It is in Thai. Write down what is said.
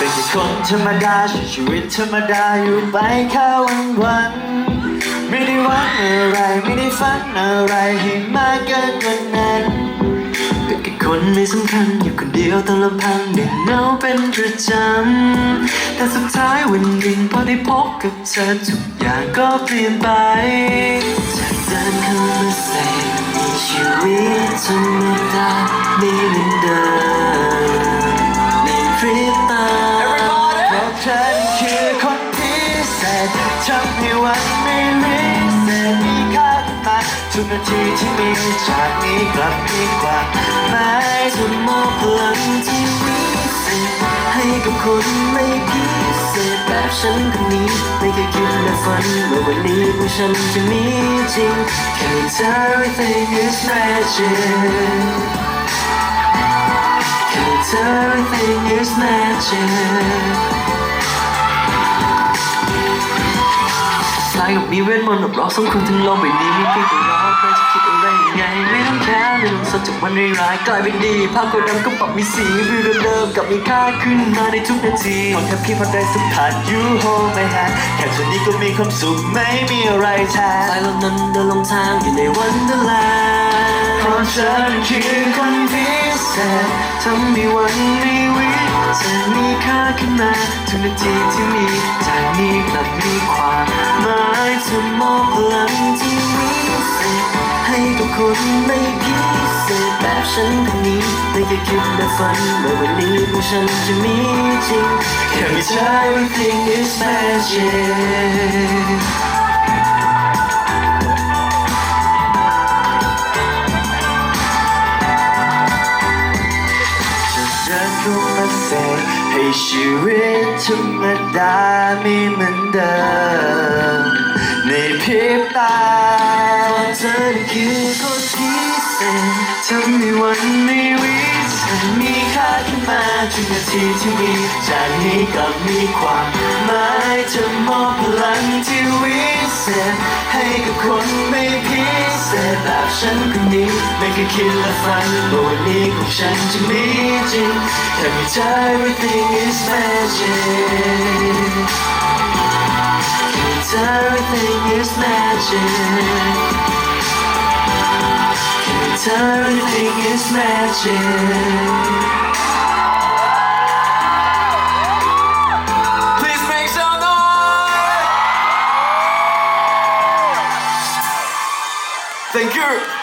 ป็นคนธรรมดาใช้ชีวิตธรรมดาอยู่ไปแค่วันวันๆไม่ได้หวังอะไรไม่ได้ฝันอะไรให้มากเกินกว่านั้นเป็นแค่คนไม่สำคัญอยู่คนเดียวตลำพังเด็กเหงาเป็นประจำแต่สุดท้ายวันหนึ่งพอได้พบกับเธอทุกอย่างก็เปลี่ยนไปจากเดินเข้ามาใส่ชีวิตธรรมดาไม่เหมือนเดิม ทำให้วันไม่วิเศษมีค่าขึ้นมาทุกนาทีที่มีจากนี้กลับมีความหมายจะมอบพลังที่วิเศษให้กับคนไม่พิเศษแบบฉันคนนี้ไม่เคยคิดและฝันว่าวันนี้พวกฉันจะมีจริงแค่เธอ everything is magic แค่เธอ everything is magic ายกับมีเวทมนต์หลบเราสองคนทั้งโลกใบนี้ม่เพียงแต่เราใครจะคิดอะไรยังไง ไม่ต้องแคร์ไม่องสนจากวันร้ายกลายเป็นดีภาพกดดำก็ปรับมีสีวิวเดิมๆกับมีค่าขึ้นมาในทุกนาทีขอแค่พียงพอได้สัมผัส you hold my hand แค่เท่านี้ก็มีความสุขไม่มีอะไรแทนสายลมนั้นเดินลงทางอยู่ในวันเดอร์แลนด์เพราะฉันคือคนพิเศษทำให้วันในวิจะมีค่าขึ้นมาทุกนาทีที่มีจากนี้กลับมีความ มายจะมอบพลังที่วิเศษให้กับคนไม่พิเศษแบบฉันคนนี้ไม่เคยคิดและฝันว่าวันนี้พวกฉันจะมีจริงแค่มีเธอ everything is magic จะเดินเข้ามาเสให้ชีวิตธรรมดาไม่เหมือนเดิม ตาเธอนั้นคือคนพิเศษทำให้วันไม่วิเศษมีค่าขึ้นมาทุกนาทีที่มีจากนี้กลับมีความหมายจะมอบพลังที่วิเศษให้กับคนไม่พิเศษแบบฉันคนนี้ไม่เคยคิดและฝันว่าวันนี้ของฉันจะมีจริงแค่มีเธอ everything is magic Everything is magic. Everything is magic. Thank you.